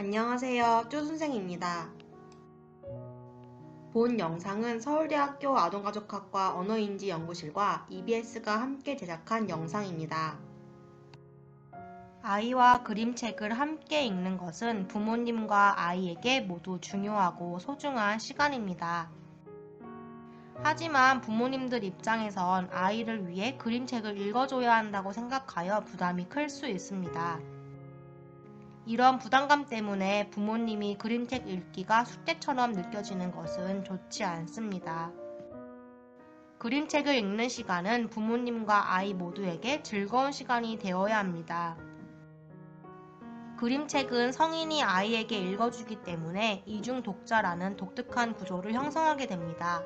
안녕하세요. 쪼선생입니다. 본 영상은 서울대학교 아동가족학과 언어인지 연구실과 EBS가 함께 제작한 영상입니다. 아이와 그림책을 함께 읽는 것은 부모님과 아이에게 모두 중요하고 소중한 시간입니다. 하지만 부모님들 입장에선 아이를 위해 그림책을 읽어줘야 한다고 생각하여 부담이 클 수 있습니다. 이런 부담감 때문에 부모님이 그림책 읽기가 숙제처럼 느껴지는 것은 좋지 않습니다. 그림책을 읽는 시간은 부모님과 아이 모두에게 즐거운 시간이 되어야 합니다. 그림책은 성인이 아이에게 읽어주기 때문에 이중 독자라는 독특한 구조를 형성하게 됩니다.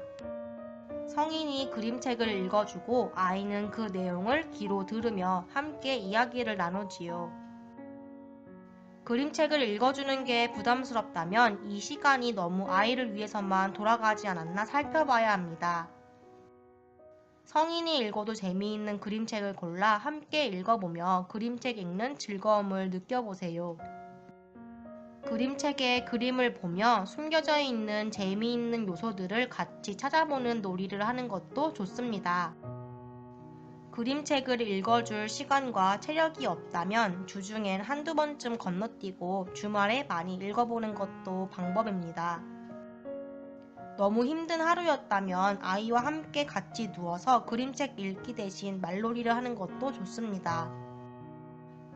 성인이 그림책을 읽어주고 아이는 그 내용을 귀로 들으며 함께 이야기를 나누지요. 그림책을 읽어주는 게 부담스럽다면 이 시간이 너무 아이를 위해서만 돌아가지 않았나 살펴봐야 합니다. 성인이 읽어도 재미있는 그림책을 골라 함께 읽어보며 그림책 읽는 즐거움을 느껴보세요. 그림책에 그림을 보며 숨겨져 있는 재미있는 요소들을 같이 찾아보는 놀이를 하는 것도 좋습니다. 그림책을 읽어줄 시간과 체력이 없다면 주중엔 한두 번쯤 건너뛰고 주말에 많이 읽어보는 것도 방법입니다. 너무 힘든 하루였다면 아이와 함께 같이 누워서 그림책 읽기 대신 말놀이를 하는 것도 좋습니다.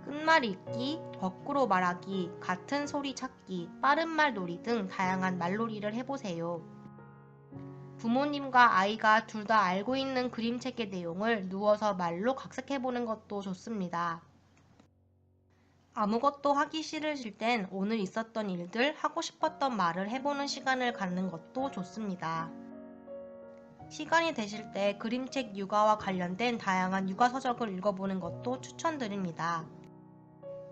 끝말 읽기, 거꾸로 말하기, 같은 소리 찾기, 빠른 말 놀이 등 다양한 말놀이를 해보세요. 부모님과 아이가 둘 다 알고 있는 그림책의 내용을 누워서 말로 각색해보는 것도 좋습니다. 아무것도 하기 싫으실 땐 오늘 있었던 일들, 하고 싶었던 말을 해보는 시간을 갖는 것도 좋습니다. 시간이 되실 때 그림책 육아와 관련된 다양한 육아 서적을 읽어보는 것도 추천드립니다.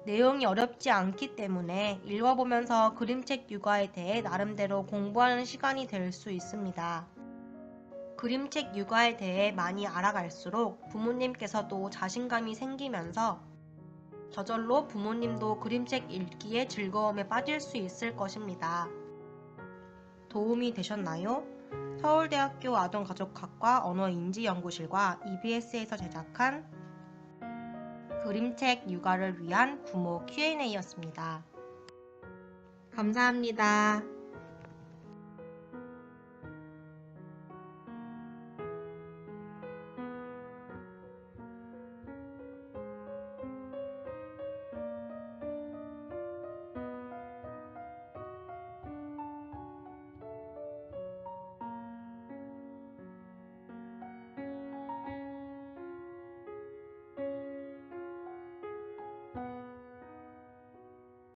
내용이 어렵지 않기 때문에 읽어보면서 그림책 육아에 대해 나름대로 공부하는 시간이 될 수 있습니다. 그림책 육아에 대해 많이 알아갈수록 부모님께서도 자신감이 생기면서 저절로 부모님도 그림책 읽기의 즐거움에 빠질 수 있을 것입니다. 도움이 되셨나요? 서울대학교 아동가족학과 언어인지연구실과 EBS에서 제작한 그림책 육아를 위한 부모 Q&A였습니다. 감사합니다.